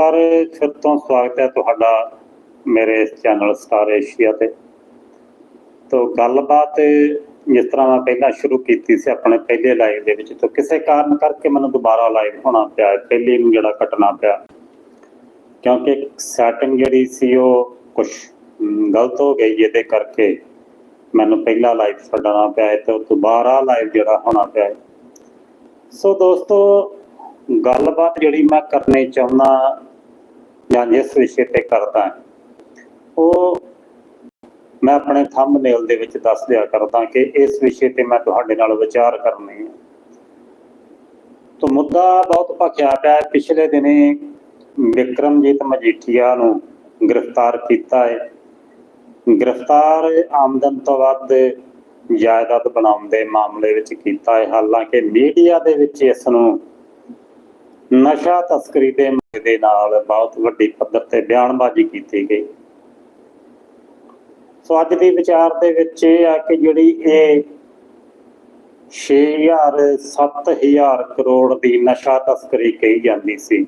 ਪਰ ਫਿਰ ਤੋਂ ਸਵਾਗਤ ਹੈ ਤੁਹਾਡਾ ਮੇਰੇ ਇਸ ਚੈਨਲ ਸਟਾਰ ਏਸ਼ੀਆ ਤੇ ਤੋਂ ਗੱਲਬਾਤ ਜਿਸ ਤਰ੍ਹਾਂ ਮੈਂ ਪਹਿਲਾਂ ਸ਼ੁਰੂ ਕੀਤੀ ਸੀ ਆਪਣੇ ਪਹਿਲੇ ਲਾਈਵ ਦੇ ਵਿੱਚ, ਤੋਂ ਕਿਸੇ ਕਾਰਨ ਕਰਕੇ ਮੈਨੂੰ ਦੁਬਾਰਾ ਲਾਈਵ ਹੋਣਾ ਪਿਆ, ਪਹਿਲੇ ਨੂੰ ਜਿਹੜਾ ਕੱਟਣਾ ਪਿਆ ਕਿਉਂਕਿ ਸੈਟਿੰਗ ਜਿਹੜੀ ਸੀ ਉਹ ਕੁਝ ਗਲਤ ਹੋ ਗਈ ਜਿਹਦੇ ਕਰਕੇ ਮੈਨੂੰ ਪਹਿਲਾ ਲਾਈਵ ਛੱਡਣਾ ਪਿਆ ਹੈ ਤੇ ਦੁਬਾਰਾ ਲਾਈਵ ਜਿਹੜਾ ਹੋਣਾ ਪਿਆ ਹੈ। ਸੋ ਦੋਸਤੋ, ਗੱਲਬਾਤ ਜਿਹੜੀ ਮੈਂ ਕਰਨੀ ਚਾਹੁੰਦਾ ਜਾਂ ਜਿਸ ਵਿਸ਼ੇ ਤੇ ਕਰਦਾ ਉਹ ਮੈਂ ਆਪਣੇ ਥੰਬਨੇਲ ਦੇ ਵਿੱਚ ਦੱਸ ਦਿਆ ਕਰਦਾ ਕਿ ਇਸ ਵਿਸ਼ੇ ਤੇ ਮੈਂ ਤੁਹਾਡੇ ਨਾਲ ਵਿਚਾਰ ਕਰਨੀ ਹੈ ਤੋਂ ਮੁੱਦਾ ਬਹੁਤ ਭਖਿਆ ਪਿਆ ਹੈ। ਪਿਛਲੇ ਦਿਨੇ ਵਿਕਰਮਜੀਤ ਮਜੀਠੀਆ ਨੂੰ ਗ੍ਰਿਫਤਾਰ ਕੀਤਾ ਹੈ। ਗ੍ਰਿਫਤਾਰ ਆਮਦਨ ਤੋਂ ਵੱਧ ਜਾਇਦਾਦ ਬਣਾਉਣ ਦੇ ਮਾਮਲੇ ਵਿੱਚ ਕੀਤਾ ਹੈ। ਹਾਲਾਂਕਿ ਮੀਡੀਆ ਦੇ ਵਿੱਚ ਇਸ ਨੂੰ ਨਸ਼ਾ ਤਸਕਰੀ ਦੇ ਦੇ ਨਾਲ ਬਹੁਤ ਵੱਡੀ ਪੱਧਰ ਤੇ ਬਿਆਨਬਾਜ਼ੀ ਕੀਤੀ ਗਈ। ਸੋ ਅੱਜ ਦੀ ਵਿਚਾਰ ਦੇ ਵਿੱਚ ਇਹ ਆ ਕਿ ਜਿਹੜੀ ਇਹ 6000 7000 ਕਰੋੜ ਦੀ ਨਸ਼ਾ ਤਸਕਰੀ ਕਹੀ ਜਾਂਦੀ ਸੀ,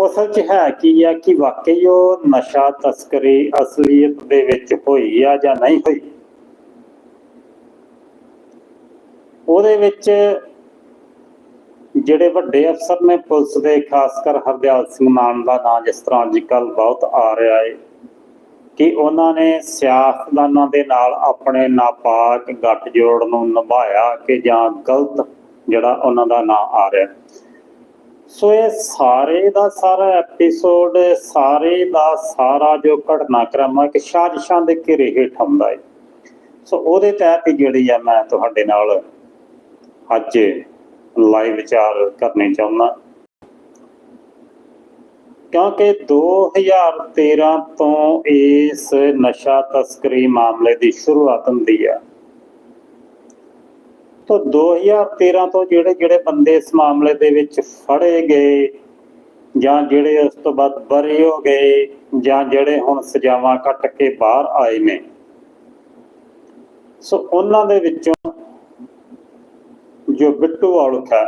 ਉਹ ਸੱਚ ਹੈ ਕੀ ਆ ਕਿ ਵਾਕਈ ਉਹ ਨਸ਼ਾ ਤਸਕਰੀ ਅਸਲੀਅਤ ਦੇ ਵਿੱਚ ਹੋਈ ਆ ਜਾਂ ਨਹੀਂ ਹੋਈ? ਉਹਦੇ ਵਿੱਚ ਜਿਹੜੇ ਵੱਡੇ ਅਫਸਰ ਨੇ ਪੁਲਿਸ ਦੇ ਖਾਸ ਕਰ ਹਰਦਿਆਲ ਸਿੰਘ ਮਾਨ ਦਾ ਨਾਂ ਜਿਸ ਤਰ੍ਹਾਂ ਅੱਜ ਕੱਲ ਬਹੁਤ ਆ ਰਿਹਾ ਹੈ ਕਿ ਉਹਨਾਂ ਨੇ ਸਿਆਸਤਦਾਨਾਂ ਦੇ ਨਾਲ ਆਪਣੇ ਨਾਪਾਕ ਗੱਠਜੋੜ ਨੂੰ ਨਿਭਾਇਆ ਕਿ ਜਾਂ ਗਲਤ ਜਿਹੜਾ ਉਹਨਾਂ ਦਾ ਨਾਂ ਆ ਰਿਹਾ। ਸੋ ਇਹ ਸਾਰੇ ਦਾ ਸਾਰਾ ਐਪੀਸੋਡ ਸਾਰੇ ਦਾ ਸਾਰਾ ਜੋ ਘਟਨਾਕ੍ਰਮ ਹੈ ਕਿ ਸਾਜ਼ਿਸ਼ਾਂ ਦੇ ਘੇਰੇ ਹੇਠ ਆਉਂਦਾ ਹੈ ਸੋ ਉਹਦੇ ਤਹਿਤ ਜਿਹੜੀ ਆ ਮੈਂ ਤੁਹਾਡੇ ਨਾਲ ਅੱਜ ਲਾਈ ਵਿਚਾਰ ਕਰਨੇ ਚਾਹੁੰਦਾ। ਕਿਉਂਕਿ 2013 ਤੋਂ ਇਸ ਨਸ਼ਾ ਤਸਕਰੀ ਮਾਮਲੇ ਦੀ ਸ਼ੁਰੂਆਤ ਹੁੰਦੀ ਆ। ਤਾਂ 2013 ਤੋਂ ਜਿਹੜੇ ਜਿਹੜੇ ਬੰਦੇ ਇਸ ਮਾਮਲੇ ਦੇ ਵਿੱਚ ਫੜੇ ਗਏ ਜਾਂ ਜਿਹੜੇ ਉਸ ਤੋਂ ਬਾਅਦ ਬਰੀ ਹੋ ਗਏ ਜਾਂ ਜਿਹੜੇ ਹੁਣ ਸਜ਼ਾਵਾਂ ਕੱਟ ਕੇ ਬਾਹਰ ਆਏ ਨੇ। ਸੋ ਉਹਨਾਂ ਦੇ ਵਿੱਚੋਂ ਜੋ ਬਿੱਟੂ ਔਲਖ ਹੈ।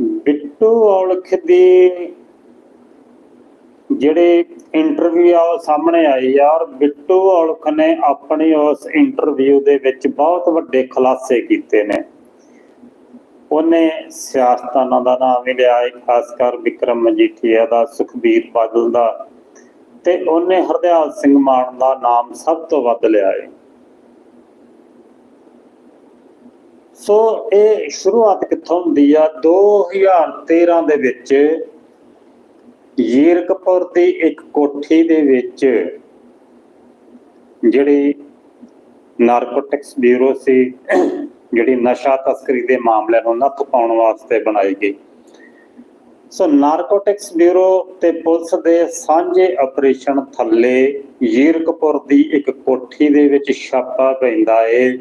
ਬਿੱਟੂ ਔਲਖ ਦੀ ਜਿਹੜੇ ਇੰਟਰਵਿਊ ਆ ਸਾਹਮਣੇ ਆਈ ਆ ਬਿੱਟੂ ਔਲਖ ਨੇ ਆਪਣੀ ਉਸ ਇੰਟਰਵਿਊ ਦੇ ਵਿੱਚ ਬਹੁਤ ਵੱਡੇ ਖੁਲਾਸੇ ਕੀਤੇ ਨੇ। ਉਹਨੇ ਸਿਆਸਤਾਨਾਂ ਦਾ ਨਾਮ ਵੀ ਲਿਆ ਹੈ ਖਾਸ ਕਰ ਵਿਕਰਮ ਮਜੀਠੀਆ ਦਾ, ਸੁਖਬੀਰ ਬਾਦਲ ਦਾ। ਤੇ ਉਹਨੇ ਹਰਦਿਆਲ ਸਿੰਘ ਮਾਨ ਦਾ ਨਾਮ ਸਭ ਤੋਂ ਵੱਧ ਲਿਆ ਹੈ ਸੋ ਇਹ ਸ਼ੁਰੂਆਤ ਕਿੱਥੋਂ ਹੁੰਦੀ ਆ? 2013 ਦੇ ਵਿੱਚ ਯੀਰਕਪੁਰ ਦੀ ਇੱਕ ਕੋਠੀ ਦੇ ਵਿੱਚ ਜਿਹੜੀ ਨਾਰਕੋਟਿਕਸ ਬਿਊਰੋ ਸੀ, ਜਿਹੜੀ ਨਸ਼ਾ ਤਸਕਰੀ ਦੇ ਮਾਮਲਿਆਂ ਨੂੰ ਨੱਥ ਪਾਉਣ ਵਾਸਤੇ ਬਣਾਈ ਗਈ। ਸੋ ਨਾਰਕੋਟਿਕਸ ਬਿਊਰੋ ਤੇ ਪੁਲਿਸ ਦੇ ਸਾਂਝੇ ਆਪਰੇਸ਼ਨ ਥੱਲੇ ਯੀਰਕਪੁਰ ਦੀ ਇੱਕ ਕੋਠੀ ਦੇ ਵਿੱਚ ਛਾਪਾ ਪੈਂਦਾ ਏ।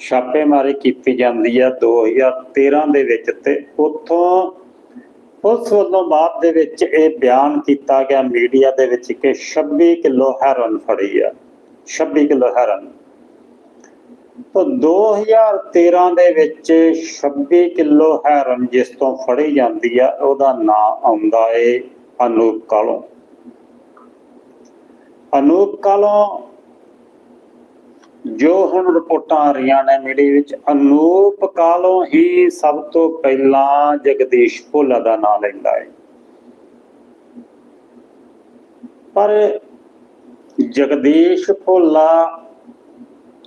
ਛਾਪੇਮਾਰੀ ਕੀਤੀ ਜਾਂਦੀ ਆ 2013 ਦੇ ਵਿੱਚ ਤੇ ਉੱਥੋਂ ਪੁਲਿਸ ਵੱਲੋਂ ਬਾਅਦ ਦੇ ਵਿੱਚ ਇਹ ਬਿਆਨ ਕੀਤਾ ਗਿਆ ਮੀਡੀਆ ਦੇ ਵਿੱਚ ਕਿ 26 ਕਿਲੋ ਹੈਰੋਇਨ ਫੜੀ ਆ। 26 ਕਿਲੋ ਹੈਰੋਇਨ। ਤਾਂ 2013 ਦੇ ਵਿੱਚ 26 ਕਿਲੋ ਹੈਰੋਇਨ ਜਿਸ ਤੋਂ ਫੜੀ ਜਾਂਦੀ ਆ, ਉਹਦਾ ਨਾਂ ਆਉਂਦਾ ਏ ਅਨੂਪ ਕਾਲੋਂ। ਅਨੂਪ ਕਾਲੋਂ ਜੋ ਹੁਣ ਰਿਪੋਰਟਾਂ ਆ ਰਹੀਆਂ ਨੇ ਮੀਡੀਆ ਵਿੱਚ, ਅਨੂਪ ਕਾਲੋਂ ਹੀ ਸਭ ਤੋਂ ਪਹਿਲਾਂ ਜਗਦੀਸ਼ ਭੋਲਾ ਦਾ ਨਾਮ ਲੈਂਦਾ ਹੈ। ਪਰ ਜਗਦੀਸ਼ ਭੋਲਾ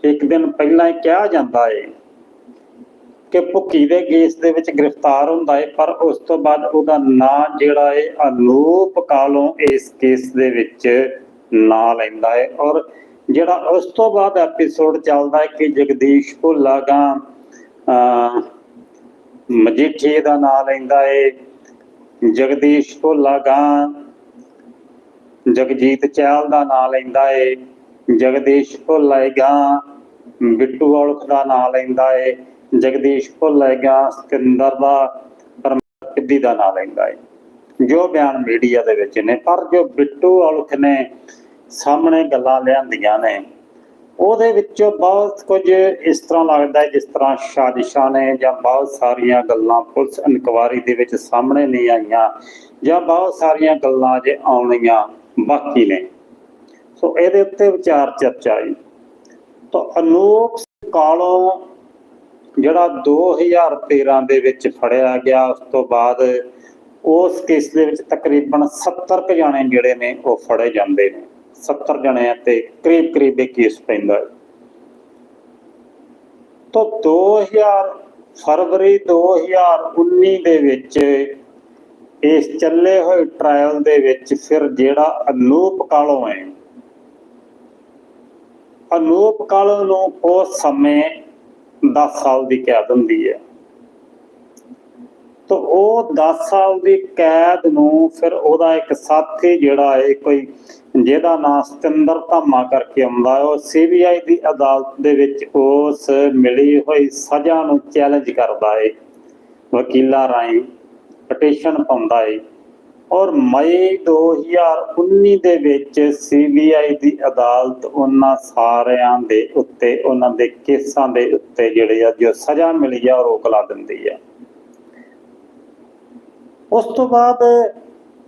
ਇੱਕ ਦਿਨ ਪਹਿਲਾਂ ਹੀ ਕਿਹਾ ਜਾਂਦਾ ਹੈ ਕਿ ਭੁੱਕੀ ਦੇ ਕੇਸ ਦੇ ਵਿੱਚ ਗ੍ਰਿਫਤਾਰ ਹੁੰਦਾ ਹੈ, ਪਰ ਉਸ ਤੋਂ ਬਾਅਦ ਉਹਦਾ ਨਾਂ ਜਿਹੜਾ ਹੈ ਅਨੂਪ ਕਾਲੋਂ ਇਸ ਕੇਸ ਦੇ ਵਿੱਚ ਨਾਂ ਲੈਂਦਾ ਹੈ ਔਰ ਜਿਹੜਾ ਉਸ ਤੋਂ ਬਾਅਦ ਐਪੀਸੋਡ ਚੱਲਦਾ ਹੈ ਕਿ ਜਗਦੀਸ਼ ਭੁੱਲਾ ਗਾ ਮਜੀਠੀ ਦਾ ਨਾਮ ਲੈਂਦਾ ਏ। ਜਗਦੀਸ਼ ਭੁੱਲਾ ਗਾ, ਜਗਜੀਤ ਚਾਲ ਦਾ ਨਾਮ ਲੈਂਦਾ ਹੈ ਜਗਦੀਸ਼ ਭੁੱਲਾ ਬਿੱਟੂ ਔਲਖ ਦਾ ਨਾਮ ਲੈਂਦਾ ਏ। ਜਗਦੀਸ਼ ਭੁੱਲਾ ਗਾ, ਸਿਕੰਦਰ ਦਾ ਪਰਮਪਿੱਦੀ ਦਾ ਨਾਮ ਲੈਂਦਾ ਏ। ਜੋ ਬਿਆਨ ਮੀਡੀਆ ਦੇ ਵਿੱਚ ਨੇ, ਪਰ ਜੋ ਬਿੱਟੂ ਔਲਖ ਨੇ ਸਾਹਮਣੇ ਗੱਲਾਂ ਲਿਆਂਦੀਆਂ ਨੇ। ਉਹਦੇ ਵਿੱਚੋਂ ਬਹੁਤ ਕੁਝ ਇਸ ਤਰ੍ਹਾਂ ਲੱਗਦਾ ਹੈ ਜਿਸ ਤਰ੍ਹਾਂ ਸਾਜ਼ਿਸ਼ਾਂ ਨੇ ਜਾਂ ਬਹੁਤ ਸਾਰੀਆਂ ਗੱਲਾਂ ਪੁਲਿਸ ਇਨਕੁਆਰੀ ਦੇ ਵਿੱਚ ਸਾਹਮਣੇ ਨਹੀਂ ਆਈਆਂ ਜਾਂ ਬਹੁਤ ਸਾਰੀਆਂ ਗੱਲਾਂ ਜੇ ਆਉਣੀਆਂ ਬਾਕੀ ਨੇ। ਸੋ ਇਹਦੇ ਉੱਤੇ ਵਿਚਾਰ ਚਰਚਾ ਹੈ। ਤਾਂ ਅਨੂਪ ਕਾਲੋਂ ਜਿਹੜਾ 2013 ਦੇ ਵਿੱਚ ਫੜਿਆ ਗਿਆ, ਉਸ ਤੋਂ ਬਾਅਦ ਉਸ ਕੇਸ ਦੇ ਵਿੱਚ ਤਕਰੀਬਨ 70 ਕੁ ਜਾਣੇ ਜਿਹੜੇ ਨੇ ਉਹ ਫੜੇ ਜਾਂਦੇ ਨੇ। 70 ਜਣਿਆਂ ਤੇ ਕਰੀਬ ਕਰੀਬ ਇਹ ਕੇਸ ਪੈਂਦਾ ਹੈ। ਤਾਂ 2000 ਫਰਵਰੀ 2019 ਦੇ ਵਿੱਚ ਇਸ ਚੱਲੇ ਹੋਏ ਟ੍ਰਾਇਲ ਦੇ ਵਿੱਚ ਫਿਰ ਜਿਹੜਾ ਅਨੂਪ ਕਾਲੋਂ ਹੈ, ਅਨੂਪ ਕਾਲੋਂ ਨੂੰ ਉਸ ਸਮੇਂ 10 ਸਾਲ ਦੀ ਕੈਦ ਹੁੰਦੀ ਹੈ। ਤਾਂ ਉਹ 10 ਸਾਲ ਦੀ ਕੈਦ ਨੂੰ ਫਿਰ ਉਹਦਾ ਇੱਕ ਸਾਥੀ ਜਿਹੜਾ ਹੈ, ਕੋਈ ਜਿਹਦਾ ਨਾਮ ਸਤਿੰਦਰ ਧਾਮਾ ਕਰਕੇ ਆਉਂਦਾ ਉਹ ਸੀਬੀਆਈ ਦੀ ਅਦਾਲਤ ਦੇ ਵਿੱਚ ਉਸ ਮਿਲੀ ਹੋਈ ਸਜ਼ਾ ਨੂੰ ਚੈਲੰਜ ਕਰਦਾ ਹੈ ਵਕੀਲਾਂ ਰਾਹੀਂ ਪਟੀਸ਼ਨ ਪਾਉਂਦਾ ਹੈ ਔਰ ਮਈ 2019 ਦੇ ਵਿੱਚ ਸੀਬੀਆਈ ਦੀ ਅਦਾਲਤ ਉਹਨਾਂ ਸਾਰਿਆਂ ਦੇ ਉੱਤੇ, ਉਹਨਾਂ ਦੇ ਕੇਸਾਂ ਦੇ ਉੱਤੇ ਜਿਹੜੇ ਆ, ਜੋ ਸਜ਼ਾ ਮਿਲੀ ਆ ਰੋਕ ਲਾ ਦਿੰਦੀ ਹੈ ਉਸ ਤੋਂ ਬਾਅਦ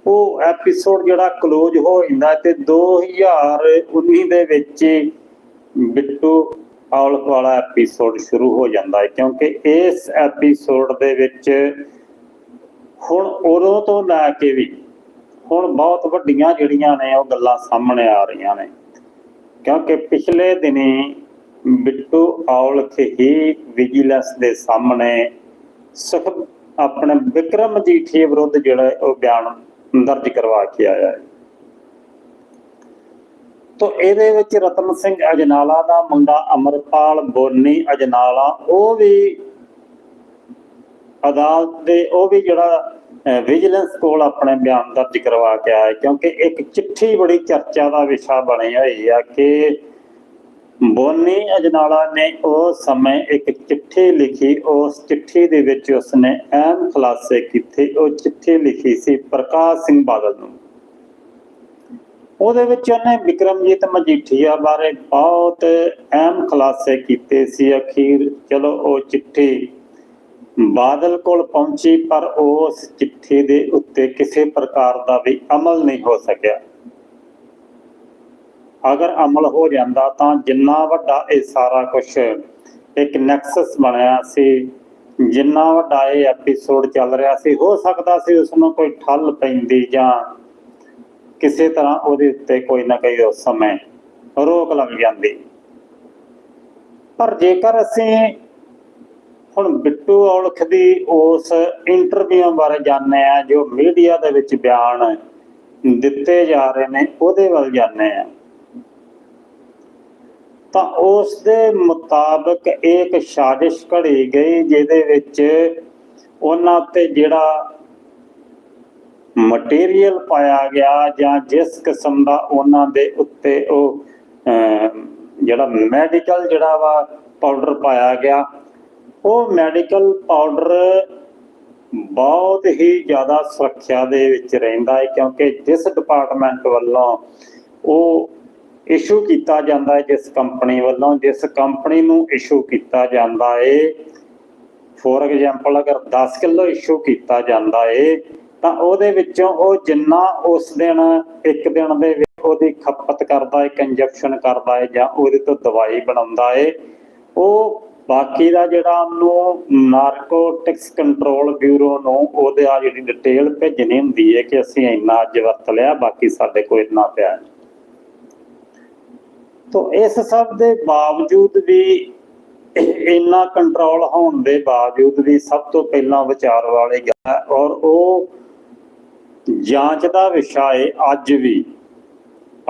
ਉਹ ਐਪੀਸੋਡ ਜਿਹੜਾ ਕਲੋਜ਼ ਹੋ ਜਾਂਦਾ ਤੇ 2019 ਦੇ ਵਿੱਚ ਬਿੱਟੂ ਔਲਖ ਵਾਲਾ ਐਪੀਸੋਡ ਸ਼ੁਰੂ ਹੋ ਜਾਂਦਾ ਹੈ। ਕਿਉਂਕਿ ਇਸ ਐਪੀਸੋਡ ਦੇ ਵਿੱਚ ਹੁਣ ਉਦੋਂ ਤੋਂ ਲੈ ਕੇ ਵੀ ਹੁਣ ਬਹੁਤ ਵੱਡੀਆਂ ਜਿਹੜੀਆਂ ਨੇ ਉਹ ਗੱਲਾਂ ਸਾਹਮਣੇ ਆ ਰਹੀਆਂ ਨੇ। ਕਿਉਂਕਿ ਪਿਛਲੇ ਦਿਨੀ ਬਿੱਟੂ ਔਲਖ ਹੀ ਵਿਜੀਲੈਂਸ ਦੇ ਸਾਹਮਣੇ ਆਪਣੇ ਵਿਕਰਮ ਮਜੀਠੀਏ ਵਿਰੁੱਧ ਜਿਹੜਾ ਉਹ ਬਿਆਨ ਦਰਜ ਕਰਵਾ ਕੇ ਆਇਆ ਹੈ। ਤੋ ਇਹਦੇ ਵਿੱਚ ਰਤਨ ਸਿੰਘ ਅਜਨਾਲਾ ਦਾ ਮੁੰਡਾ ਅਮਰਪਾਲ ਬੋਨੀ ਅਜਨਾਲਾ, ਉਹ ਵੀ ਅਦਾਲਤ ਦੇ, ਉਹ ਵੀ ਜਿਹੜਾ ਵਿਜੀਲੈਂਸ ਕੋਲ ਆਪਣੇ ਬਿਆਨ ਦਰਜ ਕਰਵਾ ਕੇ ਆਇਆ ਕਿਉਂਕਿ ਇੱਕ ਚਿੱਠੀ ਬੜੀ ਚਰਚਾ ਦਾ ਵਿਸ਼ਾ ਬਣੀ ਹੋਈ ਆ ਕਿ ਬੋਨੀ ਅਜਨਾਲਾ ਨੇ ਉਸ ਸਮੇਂ ਇੱਕ ਚਿੱਠੀ ਲਿਖੀ, ਉਸ ਚਿੱਠੀ ਦੇ ਵਿੱਚ ਉਸਨੇ ਅਹਿਮ ਖੁਲਾਸੇ ਕੀਤੇ। ਉਹ ਚਿੱਠੀ ਲਿਖੀ ਸੀ ਪ੍ਰਕਾਸ਼ ਸਿੰਘ ਬਾਦਲ ਨੂੰ। ਉਹਦੇ ਵਿੱਚ ਉਹਨੇ ਵਿਕਰਮਜੀਤ ਮਜੀਠੀਆ ਬਾਰੇ ਬਹੁਤ ਅਹਿਮ ਖੁਲਾਸੇ ਕੀਤੇ ਸੀ। ਅਖੀਰ ਚਲੋ ਉਹ ਚਿੱਠੀ ਬਾਦਲ ਕੋਲ ਪਹੁੰਚੀ, ਪਰ ਉਸ ਚਿੱਠੀ ਦੇ ਉੱਤੇ ਕਿਸੇ ਪ੍ਰਕਾਰ ਦਾ ਵੀ ਅਮਲ ਨਹੀਂ ਹੋ ਸਕਿਆ। ਅਗਰ ਅਮਲ ਹੋ ਜਾਂਦਾ ਤਾਂ ਜਿੰਨਾ ਵੱਡਾ ਇਹ ਸਾਰਾ ਕੁਝ ਇੱਕ ਨੈਕਸਸ ਬਣਿਆ ਸੀ, ਜਿੰਨਾ ਵੱਡਾ ਇਹ ਐਪੀਸੋਡ ਚੱਲ ਰਿਹਾ ਸੀ, ਹੋ ਸਕਦਾ ਸੀ ਉਸ ਨੂੰ ਕੋਈ ਠੱਲ ਪੈਂਦੀ ਜਾਂ ਕਿਸੇ ਤਰ੍ਹਾਂ ਉਹਦੇ ਉੱਤੇ ਕੋਈ ਨਾ ਕੋਈ ਉਸ ਸਮੇਂ ਰੋਕ ਲੱਗ ਜਾਂਦੀ। ਪਰ ਜੇਕਰ ਅਸੀਂ ਹੁਣ ਬਿੱਟੂ ਔਲਖ ਦੀ ਉਸ ਇੰਟਰਵਿਊ ਬਾਰੇ ਜਾਣਦੇ ਆ ਜੋ ਮੀਡੀਆ ਦੇ ਵਿੱਚ ਬਿਆਨ ਦਿੱਤੇ ਜਾ ਰਹੇ ਨੇ, ਉਹਦੇ ਵੱਲ ਜਾਣਦੇ ਆ ਤਾਂ ਉਸ ਦੇ ਮੁਤਾਬਕ ਇੱਕ ਸਾਜ਼ਿਸ਼ ਘੜੀ ਗਈ ਜਿਹਦੇ ਵਿੱਚ ਉਹਨਾਂ ਤੇ ਜਿਹੜਾ ਮਟੀਰੀਅਲ ਪਾਇਆ ਗਿਆ ਜਾਂ ਜਿਸ ਕਿਸਮ ਦਾ ਉਹਨਾਂ ਦੇ ਉੱਤੇ ਉਹ ਜਿਹੜਾ ਮੈਡੀਕਲ ਜਿਹੜਾ ਵਾ ਪਾਊਡਰ ਪਾਇਆ ਗਿਆ, ਉਹ ਮੈਡੀਕਲ ਪਾਊਡਰ ਬਹੁਤ ਹੀ ਜ਼ਿਆਦਾ ਸੁਰੱਖਿਆ ਦੇ ਵਿੱਚ ਰਹਿੰਦਾ ਹੈ ਕਿਉਂਕਿ ਜਿਸ ਡਿਪਾਰਟਮੈਂਟ ਵੱਲੋਂ ਉਹ ਇਸ਼ੂ ਕੀਤਾ ਜਾਂਦਾ ਹੈ, ਜਿਸ ਕੰਪਨੀ ਵੱਲੋਂ, ਜਿਸ ਕੰਪਨੀ ਨੂੰ ਇਸ਼ੂ ਕੀਤਾ ਜਾਂਦਾ ਹੈ। ਫੋਰ ਐਗਜ਼ਾਮਪਲ ਅਗਰ 10 ਕਿਲੋ ਇਸ਼ੂ ਕੀਤਾ ਜਾਂਦਾ ਹੈ, ਤਾਂ ਉਹਦੇ ਵਿੱਚੋਂ ਉਹ ਜਿੰਨਾ ਉਸ ਦਿਨ, ਇੱਕ ਦਿਨ ਦੇ ਵਿੱਚ ਉਹਦੀ ਖਪਤ ਕਰਦਾ ਹੈ ਕੰਜਪਸ਼ਨ ਕਰਦਾ ਹੈ, ਜਾਂ ਉਹਦੇ ਤੋਂ ਦਵਾਈ ਬਣਾਉਂਦਾ ਹੈ, ਉਹ ਬਾਕੀ ਦਾ ਜਿਹੜਾ ਉਹਨੂੰ ਨਾਰਕੋਟਿਕਸ ਕੰਟਰੋਲ ਬਿਊਰੋ ਨੂੰ ਉਹਦੇ ਆ ਜਿਹੜੀ ਡਿਟੇਲ ਭੇਜਣੀ ਹੁੰਦੀ ਹੈ ਕਿ ਅਸੀਂ ਇੰਨਾ ਅੱਜ ਵਰਤ ਲਿਆ, ਬਾਕੀ ਸਾਡੇ ਕੋਲ ਇੰਨਾ ਪਿਆ ਹੈ। ਤੋ ਇਸ ਸਭ ਦੇ ਬਾਵਜੂਦ ਵੀ ਇੰਨਾ ਕੰਟਰੋਲ ਹੋਣ ਦੇ ਬਾਵਜੂਦ ਵੀ ਸਭ ਤੋਂ ਪਹਿਲਾਂ ਵਿਚਾਰ ਵਾਲੇ ਗਿਆ ਔਰ ਉਹ ਜਾਂਚ ਦਾ ਵਿਸ਼ਾ ਹੈ ਅੱਜ ਵੀ।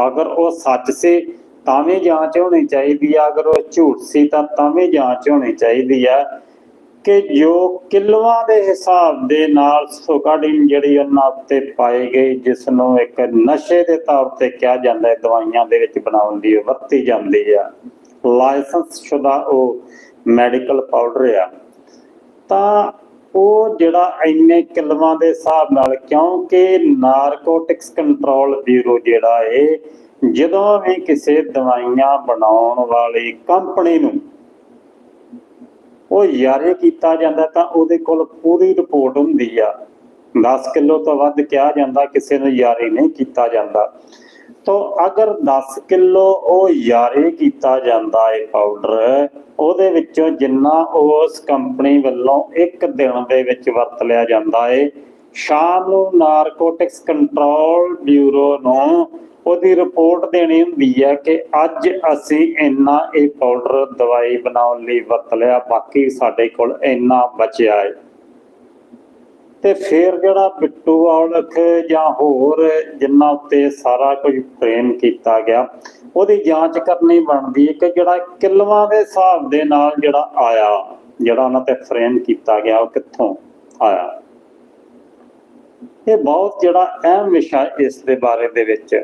ਅਗਰ ਉਹ ਸੱਚ ਸੀ, ਤਾਂ ਵੀ ਜਾਂਚ ਹੋਣੀ ਚਾਹੀਦੀ ਆ ਅਗਰ ਉਹ ਝੂਠ ਸੀ, ਤਾਂ ਤਾਂ ਵੀ ਜਾਂਚ ਹੋਣੀ ਚਾਹੀਦੀ ਆ ਕਿ ਜੋ ਕਿਲੋਆਂ ਦੇ ਹਿਸਾਬ ਦੇ ਨਾਲ ਸੋਕਾਡੀਨ ਜਿਹੜੀ ਉਹਨਾਂ ਉੱਤੇ ਪਾਈ ਗਈ ਜਿਸ ਨੂੰ ਇੱਕ ਨਸ਼ੇ ਦੇ ਤੌਰ ਤੇ ਕਿਹਾ ਜਾਂਦਾ ਹੈ, ਦਵਾਈਆਂ ਦੇ ਵਿੱਚ ਬਣਾਉਣ ਦੀ ਵਰਤੀ ਜਾਂਦੀ ਆ। ਲਾਇਸੈਂਸ ਸ਼ੁਦਾ ਉਹ ਮੈਡੀਕਲ ਪਾਊਡਰ ਆ। ਤਾਂ ਉਹ ਜਿਹੜਾ ਇੰਨੇ ਕਿਲੋਆਂ ਦੇ ਹਿਸਾਬ ਨਾਲ, ਕਿਉਂਕਿ ਨਾਰਕੋਟਿਕਸ ਕੰਟਰੋਲ ਬਿਊਰੋ ਜਿਹੜਾ ਏ, ਜਦੋਂ ਵੀ ਕਿਸੇ ਦਵਾਈਆਂ ਬਣਾਉਣ ਵਾਲੀ ਕੰਪਨੀ ਨੂੰ ਉਹ ਯਾਰੇ ਕੀਤਾ ਜਾਂਦਾ ਤਾਂ ਉਹਦੇ ਕੋਲ ਪੂਰੀ ਰਿਪੋਰਟ ਹੁੰਦੀ ਆ। 10 ਕਿਲੋ ਤੋਂ ਵੱਧ ਕਿਹਾ ਜਾਂਦਾ, ਕਿਸੇ ਨੂੰ ਯਾਰੀ ਨਹੀਂ ਕੀਤਾ ਜਾਂਦਾ। ਤੋ ਅਗਰ 10 ਕਿਲੋ ਉਹ ਯਾਰੀ ਕੀਤਾ ਜਾਂਦਾ ਹੈ ਪਾਊਡਰ ਉਹਦੇ ਵਿੱਚੋਂ ਜਿੰਨਾ ਉਸ ਕੰਪਨੀ ਵੱਲੋਂ ਇੱਕ ਦਿਨ ਦੇ ਵਿੱਚ ਵਰਤ ਲਿਆ ਜਾਂਦਾ ਹੈ ਸ਼ਾਮ ਨੂੰ ਨਾਰਕੋਟਿਕਸ ਕੰਟਰੋਲ ਬਿਊਰੋ ਨੂੰ ਉਹਦੀ ਰਿਪੋਰਟ ਦੇਣੀ ਹੁੰਦੀ ਹੈ ਕਿ ਅੱਜ ਅਸੀਂ ਇੰਨਾ ਇਹ ਪਾਊਡਰ ਦਵਾਈ ਬਣਾਉਣ ਲਈ ਵਰਤ ਲਿਆ, ਬਾਕੀ ਸਾਡੇ ਕੋਲ ਇੰਨਾ ਬਚਿਆ ਹੈ। ਤੇ ਫਿਰ ਜਿਹੜਾ ਬਿੱਟੂ ਔਲਖ ਜਾਂ ਹੋਰ ਜਿੰਨਾ ਉੱਤੇ ਸਾਰਾ ਕੁਝ ਫਰੇਮ ਕੀਤਾ ਗਿਆ, ਉਹਦੀ ਜਾਂਚ ਕਰਨੀ ਬਣਦੀ ਹੈ ਕਿ ਜਿਹੜਾ ਕਿਲਵਾਂ ਦੇ ਹਿਸਾਬ ਦੇ ਨਾਲ ਜਿਹੜਾ ਆਇਆ, ਜਿਹੜਾ ਉਹਨਾਂ ਤੇ ਫਰੇਮ ਕੀਤਾ ਗਿਆ, ਉਹ ਕਿੱਥੋਂ ਆਇਆ। ਇਹ ਬਹੁਤ ਜਿਹੜਾ ਅਹਿਮ ਵਿਸ਼ਾ ਇਸ ਦੇ ਬਾਰੇ ਦੇ ਵਿੱਚ।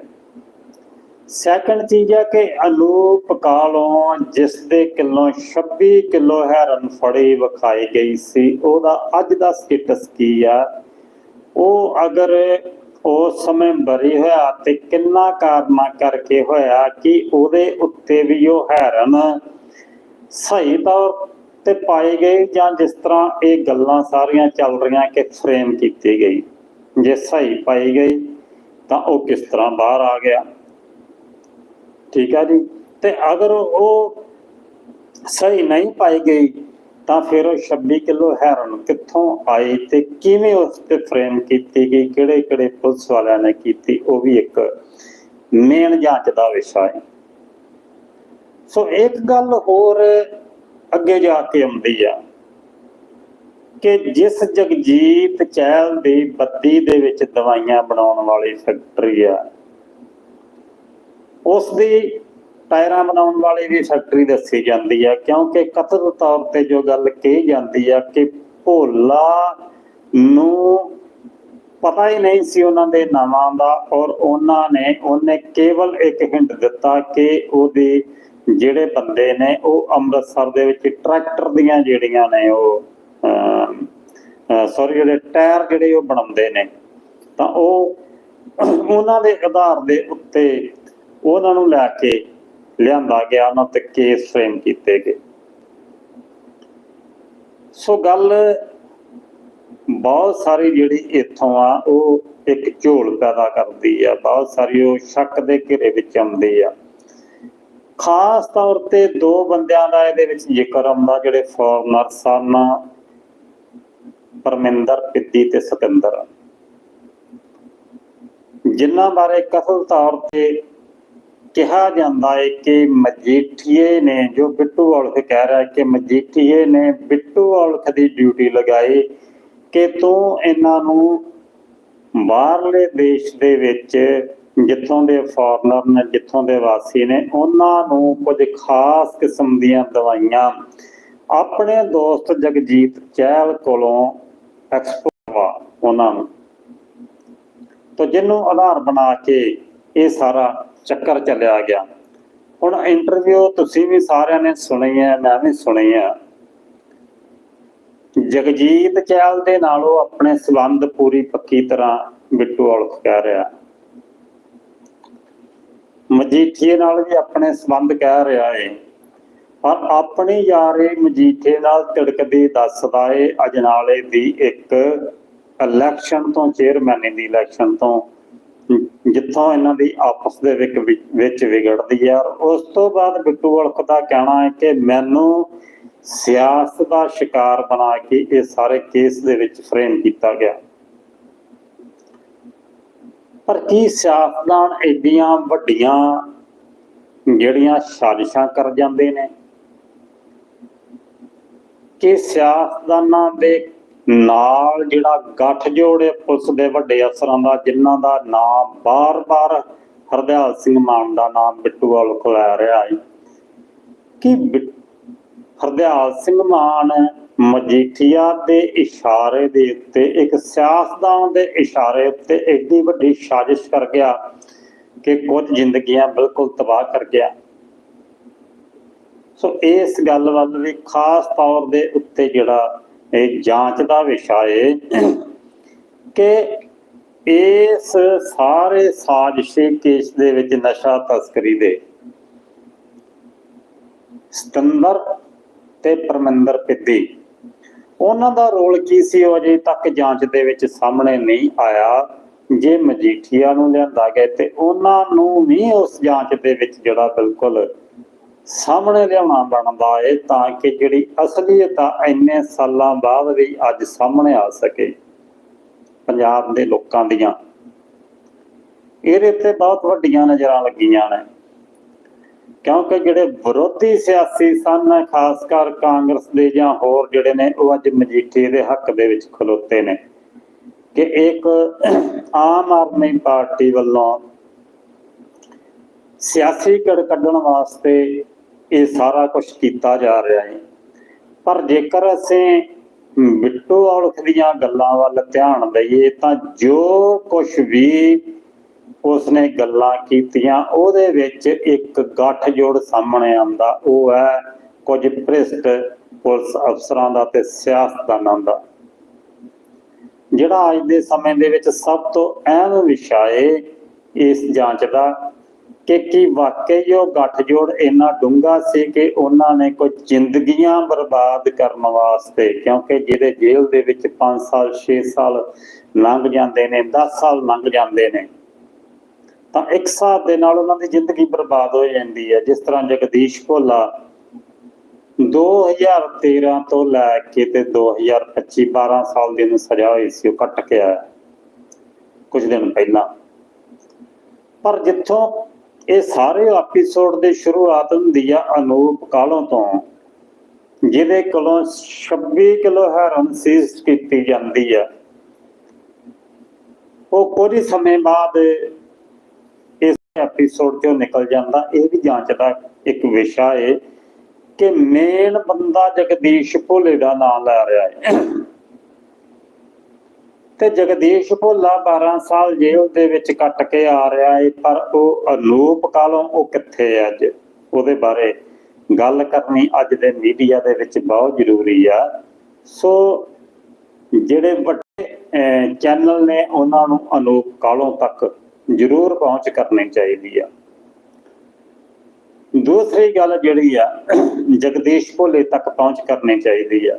ਸੈਕੰਡ ਚੀਜ਼ ਹੈ ਕਿ ਅਨੂਪ ਕਾਲੋਂ ਜਿਸ ਦੇ ਕਿਲੋ 26 ਕਿਲੋ ਹੈਰਨ ਫੜੀ ਵਿਖਾਈ ਗਈ ਸੀ, ਉਹਦਾ ਅੱਜ ਦਾ ਸਟੇਟਸ ਕੀ ਆ? ਉਹ ਅਗਰ ਉਸ ਸਮੇਂ ਬਰੀ ਹੋਇਆ ਤੇ ਕਿੰਨਾ ਕਾਰਨਾ ਕਰਕੇ ਹੋਇਆ ਕਿ ਉਹਦੇ ਉੱਤੇ ਵੀ ਉਹ ਹੈਰਨ ਸਹੀ ਤੌਰ ਤੇ ਪਾਏ ਗਏ ਜਾਂ ਜਿਸ ਤਰ੍ਹਾਂ ਇਹ ਗੱਲਾਂ ਸਾਰੀਆਂ ਚੱਲ ਰਹੀਆਂ ਕਿ ਫਰੇਮ ਕੀਤੀ ਗਈ? ਜੇ ਸਹੀ ਪਾਈ ਗਈ ਤਾਂ ਉਹ ਕਿਸ ਤਰ੍ਹਾਂ ਬਾਹਰ ਆ ਗਿਆ? ਠੀਕ ਹੈ ਜੀ। ਤੇ ਅਗਰ ਉਹ ਸਹੀ ਨਹੀਂ ਪਾਈ ਗਈ, ਤਾਂ ਫਿਰ ਉਹ 26 ਕਿਲੋ ਹੈਰਨ ਕਿੱਥੋਂ ਆਈ ਤੇ ਕਿਵੇਂ ਉਸ ਤੇ ਫਰੇਮ ਕੀਤੀ ਗਈ ਕਿਹੜੇ ਕਿਹੜੇ ਪੁਲਿਸ ਵਾਲਿਆਂ ਨੇ ਕੀਤੀ, ਉਹ ਵੀ ਇੱਕ ਮੇਨ ਜਾਂਚ ਦਾ ਵਿਸ਼ਾ ਹੈ। ਸੋ ਇੱਕ ਗੱਲ ਹੋਰ ਅੱਗੇ ਜਾ ਕੇ ਆਉਂਦੀ ਆ ਕਿ ਜਿਸ ਜਗਜੀਤ ਚਹਿਲ ਦੀ ਬੱਦੀ ਦੇ ਵਿੱਚ ਦਵਾਈਆਂ ਬਣਾਉਣ ਵਾਲੀ ਫੈਕਟਰੀ ਆ ਉਸ ਦੀ ਟਾਇਰਾਂ ਬਣਾਉਣ ਵਾਲੀ ਵੀ ਫੈਕਟਰੀ ਦੱਸੀ ਜਾਂਦੀ ਆ, ਕਿਉਂਕਿ ਕਥਿਤ ਤੌਰ ਤੇ ਜੋ ਗੱਲ ਕਹੀ ਜਾਂਦੀ ਆ ਕਿ ਭੋਲਾ ਨੂੰ ਪਤਾ ਹੀ ਨਹੀਂ ਸੀ ਉਹਨਾਂ ਦੇ ਨਾਮਾਂ ਦਾ ਔਰ ਉਹਨਾਂ ਨੇ, ਉਹਨੇ ਕੇਵਲ ਇੱਕ ਹਿੰਟ ਦਿੱਤਾ ਕਿ ਉਹਦੇ ਜਿਹੜੇ ਬੰਦੇ ਨੇ ਉਹ ਅੰਮ੍ਰਿਤਸਰ ਦੇ ਵਿੱਚ ਟਰੈਕਟਰ ਦੀਆਂ ਜਿਹੜੀਆਂ ਨੇ ਉਹ ਸੌਰੀ ਜਿਹੜੇ ਟਾਇਰ ਜਿਹੜੇ ਉਹ ਬਣਾਉਂਦੇ ਨੇ, ਤਾਂ ਉਹ ਉਹਨਾਂ ਦੇ ਆਧਾਰ ਦੇ ਉੱਤੇ ਉਹਨਾਂ ਨੂੰ ਲੈ ਕੇ ਲਿਆਂਦਾ ਗਿਆ, ਉਹਨਾਂ ਤੇ ਕੇਸ ਫਰੇਮ ਕੀਤੇ ਗਏ। ਸੋ ਗੱਲ ਬਹੁਤ ਸਾਰੀ ਜਿਹੜੀ ਇੱਥੋਂ ਆ, ਉਹ ਇੱਕ ਝੋਲ ਪੈਦਾ ਕਰਦੀ ਆ, ਬਹੁਤ ਸਾਰੀ ਉਹ ਸ਼ੱਕ ਦੇ ਘੇਰੇ ਵਿੱਚ ਆਉਂਦੀ ਆ। ਖਾਸ ਤੌਰ ਤੇ ਦੋ ਬੰਦਿਆਂ ਦਾ ਇਹਦੇ ਵਿੱਚ ਜ਼ਿਕਰ ਆਉਂਦਾ, ਜਿਹੜੇ ਫੋਰਨਰ ਸਨ, ਪਰਮਿੰਦਰ, ਪਿੱਦੀ ਤੇ ਸਤਿੰਦਰ। ਜਿਨ੍ਹਾਂ ਬਾਰੇ ਕਥਿਤ ਤੌਰ ਤੇ ਕਿਹਾ ਜਾਂਦਾ ਹੈ ਕਿ ਮਜੀਠੀਏ ਨੇ ਜੋ ਬਿੱਟੂ ਔਲਖ ਕਹਿ ਰਿਹਾ ਕਿ ਮਜੀਠੀਏ ਨੇ ਬਿੱਟੂ ਔਲਖ ਦੀ ਡਿਊਟੀ ਲਗਾਈ ਕਿ ਤੂੰ ਇਹਨਾਂ ਨੂੰ ਬਾਹਰਲੇ ਦੇਸ਼ ਦੇ ਵਿੱਚ ਜਿੱਥੋਂ ਦੇ ਫੋਰਨਰ ਨੇ, ਜਿੱਥੋਂ ਦੇ ਵਾਸੀ ਨੇ, ਉਹਨਾਂ ਨੂੰ ਕੁਝ ਖਾਸ ਕਿਸਮ ਦੀਆਂ ਦਵਾਈਆਂ ਆਪਣੇ ਦੋਸਤ ਜਗਜੀਤ ਚਹਿਲ ਕੋਲੋਂ ਐਕਸਪੋਰਟ ਉਹਨਾਂ ਨੂੰ। ਤੋ ਜਿਹਨੂੰ ਆਧਾਰ ਬਣਾ ਕੇ ਇਹ ਸਾਰਾ ਚੱਕਰ ਚੱਲਿਆ ਗਿਆ। ਹੁਣ ਇੰਟਰਵਿਊ ਤੁਸੀਂ ਵੀ ਸਾਰਿਆਂ ਨੇ ਸੁਣੀ ਹੈ ਮੈਂ ਵੀ ਸੁਣੀ ਹੈ ਜਗਜੀਤ ਚਹਿਲ ਦੇ ਨਾਲੋਂ ਆਪਣੇ ਸਬੰਧ ਪੂਰੀ ਪੱਕੀ ਤਰ੍ਹਾਂ ਬਿੱਟੂ ਔਲਖ ਕਹਿ ਰਿਹਾ। ਮਜੀਠੀਏ ਨਾਲ ਵੀ ਆਪਣੇ ਸਬੰਧ ਕਹਿ ਰਿਹਾ ਏ। ਪਰ ਆਪਣੀ ਯਾਰੇ ਮਜੀਠੇ ਨਾਲ ਤਿੜਕਦੀ ਦੱਸਦਾ ਏ ਅਜਨਾਲੇ ਦੀ ਇੱਕ ਇਲੈਕਸ਼ਨ ਤੋਂ ਚੇਅਰਮੈਨ ਦੀ ਇਲੈਕਸ਼ਨ ਤੋਂ। ਜਿੱਥੋਂ ਇਹਨਾਂ ਦੀ ਆਪਸ ਦੇ ਵਿੱਚ ਵਿਗੜਦੀ ਹੈ ਉਸ ਤੋਂ ਬਾਅਦ ਬਿੱਟੂ ਵਲਖ ਦਾ ਕਹਿਣਾ ਹੈ ਕਿ ਮੈਨੂੰ ਸਿਆਸਤ ਦਾ ਸ਼ਿਕਾਰ ਬਣਾ ਕੇ ਇਹ ਸਾਰੇ ਕੇਸ ਦੇ ਵਿੱਚ ਫਰੇਮ ਕੀਤਾ ਗਿਆ। ਪਰ ਕੀ ਸਿਆਸਤਦਾਨ ਐਡੀਆਂ ਵੱਡੀਆਂ ਜਿਹੜੀਆਂ ਸਾਜ਼ਿਸ਼ਾਂ ਕਰ ਜਾਂਦੇ ਨੇ? ਕਿ ਸਿਆਸਤਦਾਨਾਂ ਦੇ ਨਾਲ ਜਿਹੜਾ ਗੱਠਜੋੜ ਹੈ, ਪੁਲਿਸ ਦੇ ਵੱਡੇ ਅਫਸਰਾਂ ਦਾ, ਜਿਨ੍ਹਾਂ ਦਾ ਨਾਮ ਬਾਰ-ਬਾਰ ਹਰਦਿਆਲ ਸਿੰਘ ਮਾਨ ਦਾ ਨਾਮ ਬਿੱਟੂ ਵਾਲ ਖੁਲਾ ਰਿਹਾ ਹੈ। ਕਿ ਹਰਦਿਆਲ ਸਿੰਘ ਮਾਨ ਮਜੀਠੀਆ ਦੇ ਇਸ਼ਾਰੇ ਦੇ ਉੱਤੇ, ਇੱਕ ਸਿਆਸਤਦਾਨ ਦੇ ਇਸ਼ਾਰੇ ਉੱਤੇ ਐਡੀ ਵੱਡੀ ਸਾਜ਼ਿਸ਼ ਕਰ ਗਿਆ ਕਿ ਕੁਝ ਜ਼ਿੰਦਗੀਆਂ ਬਿਲਕੁਲ ਤਬਾਹ ਕਰ ਗਿਆ। ਸੋ ਇਸ ਗੱਲ ਵੱਲ ਵੀ ਖਾਸ ਤੌਰ ਦੇ ਉੱਤੇ ਜਿਹੜਾ ਇਹ ਜਾਂਚ ਦਾ ਵਿਸ਼ਾ ਹੈ ਕਿ ਇਸ ਸਾਰੇ ਸਾਜ਼ਿਸ਼ੀ ਕੇਸ ਦੇ ਵਿੱਚ ਨਸ਼ਾ ਤਸਕਰੀ ਦੇ ਸਤੰਦਰ ਤੇ ਪਰਮਿੰਦਰ ਪਿੱਦੀ। ਉਹਨਾਂ ਦਾ ਰੋਲ ਕੀ ਸੀ? ਉਹ ਅਜੇ ਤੱਕ ਜਾਂਚ ਦੇ ਵਿੱਚ ਸਾਹਮਣੇ ਨਹੀਂ ਆਇਆ। ਜੇ ਮਜੀਠੀਆ ਨੂੰ ਲਿਆਂਦਾ ਗਿਆ ਤੇ ਉਹਨਾਂ ਨੂੰ ਵੀ ਉਸ ਜਾਂਚ ਦੇ ਵਿੱਚ ਜਿਹੜਾ ਬਿਲਕੁਲ ਸਾਹਮਣੇ ਲਿਆਉਣਾ ਬਣਦਾ ਹੈ ਤਾਂ ਕਿ ਜਿਹੜੀ ਅਸਲੀਅਤ ਆ ਇੰਨੇ ਸਾਲਾਂ ਬਾਅਦ ਵੀ ਅੱਜ ਸਾਹਮਣੇ ਆ ਸਕੇ। ਪੰਜਾਬ ਦੇ ਲੋਕਾਂ ਦੀਆਂ। ਇਹਦੇ ਤੇ ਬਹੁਤ ਵੱਡੀਆਂ ਨਜ਼ਰਾਂ ਲੱਗੀਆਂ ਨੇ। ਕਿਉਂਕਿ ਜਿਹੜੇ ਵਿਰੋਧੀ ਸਿਆਸੀ ਸਨ, ਖਾਸ ਕਰ ਕਾਂਗਰਸ ਦੇ ਜਾਂ ਹੋਰ ਜਿਹੜੇ ਨੇ, ਉਹ ਅੱਜ ਮਜੀਠੀ ਦੇ ਹੱਕ ਦੇ ਵਿੱਚ ਖਲੋਤੇ ਨੇ ਕਿ ਇੱਕ ਆਮ ਆਦਮੀ ਪਾਰਟੀ ਵੱਲੋਂ ਸਿਆਸੀ ਕੜ ਕੱਢਣ ਵਾਸਤੇ ਇਹ ਸਾਰਾ ਕੁਝ ਕੀਤਾ ਜਾ ਰਿਹਾ ਹੈ। ਪਰ ਜੇਕਰ ਅਸੀਂ ਬਿੱਟੂ ਔਲਖ ਦੀਆਂ ਗੱਲਾਂ ਵੱਲ ਧਿਆਨ ਦਈਏ, ਤਾਂ ਜੋ ਕੁਝ ਵੀ ਉਸਨੇ ਗੱਲਾਂ ਕੀਤੀਆਂ, ਉਹਦੇ ਵਿੱਚ ਇੱਕ ਗੱਠ ਜੋੜ ਸਾਹਮਣੇ ਆਉਂਦਾ। ਉਹ ਹੈ ਕੁਝ ਭ੍ਰਿਸ਼ਟ ਪੁਲਿਸ ਅਫਸਰਾਂ ਦਾ ਤੇ ਸਿਆਸਤਦਾਨਾਂ ਦਾ। ਜਿਹੜਾ ਅੱਜ ਦੇ ਸਮੇਂ ਦੇ ਵਿੱਚ ਸਭ ਤੋਂ ਅਹਿਮ ਵਿਸ਼ਾ ਹੈ ਇਸ ਜਾਂਚ ਦਾ ਕਿ ਕੀ ਵਾਕਈ ਉਹ ਗੱਠਜੋੜ ਇੰਨਾ ਡੂੰਘਾ ਸੀ ਕਿ ਉਹਨਾਂ ਨੇ ਕੋਈ ਜ਼ਿੰਦਗੀਆਂ ਬਰਬਾਦ ਕਰਨ ਵਾਸਤੇ, ਕਿਉਂਕਿ ਜਿਹਦੇ ਜੇਲ੍ਹ ਦੇ ਵਿੱਚ 5 ਸਾਲ 6 ਸਾਲ ਲੰਘ ਜਾਂਦੇ ਨੇ 10 ਸਾਲ ਲੰਘ ਜਾਂਦੇ ਨੇ, ਤਾਂ ਇੱਕ ਹਿਸਾਬ ਦੇ ਨਾਲ ਉਹਨਾਂ ਦੀ ਜ਼ਿੰਦਗੀ ਬਰਬਾਦ ਹੋ ਜਾਂਦੀ ਹੈ। ਜਿਸ ਤਰ੍ਹਾਂ ਜਗਦੀਸ਼ ਭੋਲਾ 2013 ਤੋਂ ਲੈ ਕੇ ਤੇ 2025 12 ਸਾਲ ਦੀ ਨੂੰ ਸਜ਼ਾ ਹੋਈ ਸੀ, ਉਹ ਕੱਟ ਕੇ ਆਇਆ ਕੁਝ ਦਿਨ ਪਹਿਲਾਂ। ਪਰ ਜਿੱਥੋਂ ਇਹ ਸਾਰੇ ਐਪੀਸੋਡ ਦੀ ਸ਼ੁਰੂਆਤ ਹੁੰਦੀ ਆ ਅਨੂਪ ਕਾਲੋਂ ਤੋਂ, ਜਿਹਦੇ ਕੋਲੋਂ 26 ਕਿਲੋ ਹੈਰਨ ਸੀਜ਼ ਕੀਤੀ ਜਾਂਦੀ ਆ। ਉਹ ਕੁਝ ਸਮੇਂ ਬਾਅਦ ਇਸ ਐਪੀਸੋਡ ਚੋਂ ਨਿਕਲ ਜਾਂਦਾ। ਇਹ ਵੀ ਜਾਂਚ ਦਾ ਇੱਕ ਵਿਸ਼ਾ ਹੈ ਕਿ ਮੇਨ ਬੰਦਾ ਜਗਦੀਸ਼ ਭੋਲੇ ਦਾ ਨਾਮ ਲੈ ਰਿਹਾ ਹੈ ਤੇ ਜਗਦੀਸ਼ ਭੋਲਾ 12 ਸਾਲ ਜੇਲ੍ਹ ਦੇ ਵਿੱਚ ਕੱਟ ਕੇ ਆ ਰਿਹਾ ਹੈ ਪਰ ਉਹ ਅਨੂਪ ਕਾਲੋਂ ਉਹ ਕਿੱਥੇ ਅੱਜ? ਉਹਦੇ ਬਾਰੇ ਗੱਲ ਕਰਨੀ ਅੱਜ ਦੇ ਮੀਡੀਆ ਦੇ ਵਿੱਚ ਬਹੁਤ ਜ਼ਰੂਰੀ ਆ। ਸੋ ਜਿਹੜੇ ਵੱਡੇ ਚੈਨਲ ਨੇ ਉਹਨਾਂ ਨੂੰ ਅਨੂਪ ਕਾਲੋਂ ਤੱਕ ਜ਼ਰੂਰ ਪਹੁੰਚ ਕਰਨੀ ਚਾਹੀਦੀ ਆ। ਦੂਸਰੀ ਗੱਲ ਜਿਹੜੀ ਆ, ਜਗਦੀਸ਼ ਭੋਲੇ ਤੱਕ ਪਹੁੰਚ ਕਰਨੀ ਚਾਹੀਦੀ ਆ।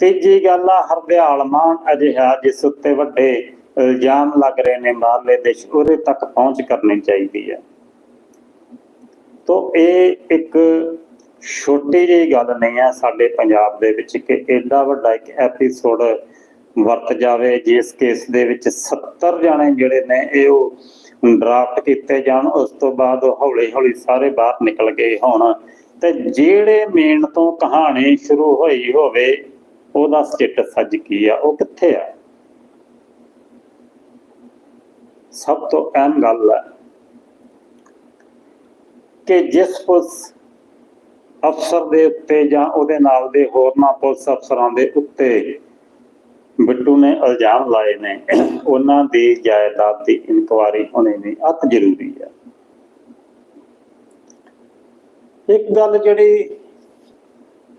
ਤੀਜੀ ਗੱਲ ਆ, ਹਰਦਿਆਲ ਮਾਨ ਅਜਿਹਾ ਜਿਸ ਉੱਤੇ ਵੱਡੇ ਇਲਜ਼ਾਮ ਲੱਗ ਰਹੇ ਨੇ ਬਾਹਰਲੇ ਦੇਸ਼ ਉਹਦੇ ਤੱਕ ਪਹੁੰਚ ਕਰਨੀ ਚਾਹੀਦੀ ਹੈ ਤੋਂ ਇਹ ਇੱਕ ਛੋਟੀ ਜਿਹੀ ਗੱਲ ਨਹੀਂ ਆ ਸਾਡੇ ਪੰਜਾਬ ਦੇ ਵਿੱਚ ਕਿ ਐਡਾ ਵੱਡਾ ਇੱਕ ਐਪੀਸੋਡ ਵਰਤ ਜਾਵੇ, ਜਿਸ ਕੇਸ ਦੇ ਵਿੱਚ 70 ਜਾਣੇ ਜਿਹੜੇ ਨੇ ਇਹ ਉਹ ਡਰਾਫਟ ਕੀਤੇ ਜਾਣ, ਉਸ ਤੋਂ ਬਾਅਦ ਹੌਲੀ ਹੌਲੀ ਸਾਰੇ ਬਾਹਰ ਨਿਕਲ ਗਏ ਹੋਣ। ਤੇ ਜਿਹੜੇ ਮੇਨ ਤੋਂ ਕਹਾਣੀ ਸ਼ੁਰੂ ਹੋਈ ਹੋਵੇ ਉਹਦਾ ਸਟੇਟਸ ਅੱਜ ਕੀ ਆ? ਉਹ ਕਿੱਥੇ ਆ? ਸਭ ਤੋਂ ਅਹਿਮ ਗੱਲ ਹੈ ਕਿ ਜਿਸ ਪੁਲਿਸ ਅਫਸਰ ਦੇ ਉੱਤੇ ਜਾਂ ਉਹਦੇ ਨਾਲ ਦੇ ਹੋਰਨਾਂ ਪੁਲਿਸ ਅਫਸਰਾਂ ਦੇ ਉੱਤੇ ਬਿੱਟੂ ਨੇ ਇਲਜ਼ਾਮ ਲਾਏ ਨੇ, ਉਹਨਾਂ ਦੀ ਜਾਇਦਾਦ ਦੀ ਇਨਕੁਆਰੀ ਹੋਣੀ ਨਹੀਂ ਅਤ ਜ਼ਰੂਰੀ ਹੈ। ਇੱਕ ਗੱਲ ਜਿਹੜੀ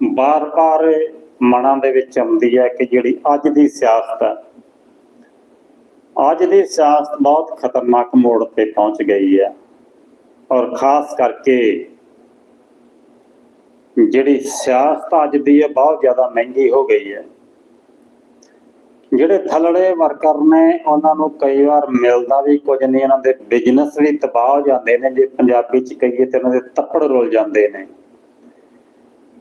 ਬਾਰ-ਬਾਰ ਮਨਾਂ ਦੇ ਵਿੱਚ ਆਉਂਦੀ ਹੈ ਕਿ ਜਿਹੜੀ ਅੱਜ ਦੀ ਸਿਆਸਤ ਹੈ, ਅੱਜ ਦੀ ਸਿਆਸਤ ਬਹੁਤ ਖਤਰਨਾਕ ਮੋੜ ਤੇ ਪਹੁੰਚ ਗਈ ਹੈ। ਔਰ ਖਾਸ ਕਰਕੇ ਜਿਹੜੀ ਸਿਆਸਤ ਅੱਜ ਦੀ ਹੈ, ਬਹੁਤ ਜ਼ਿਆਦਾ ਮਹਿੰਗੀ ਹੋ ਗਈ ਹੈ। ਜਿਹੜੇ ਥਲੜੇ ਵਰਕਰ ਨੇ, ਉਹਨਾਂ ਨੂੰ ਕਈ ਵਾਰ ਮਿਲਦਾ ਵੀ ਕੁਝ ਨਹੀਂ ਇਹਨਾਂ ਦੇ ਬਿਜ਼ਨਸ ਵੀ ਤਬਾਹ ਹੋ ਜਾਂਦੇ ਨੇ, ਜੇ ਪੰਜਾਬੀ ਚ ਕਹੀਏ ਤੇ ਉਹਨਾਂ ਦੇ ਤੱਪੜ ਰੁਲ ਜਾਂਦੇ ਨੇ।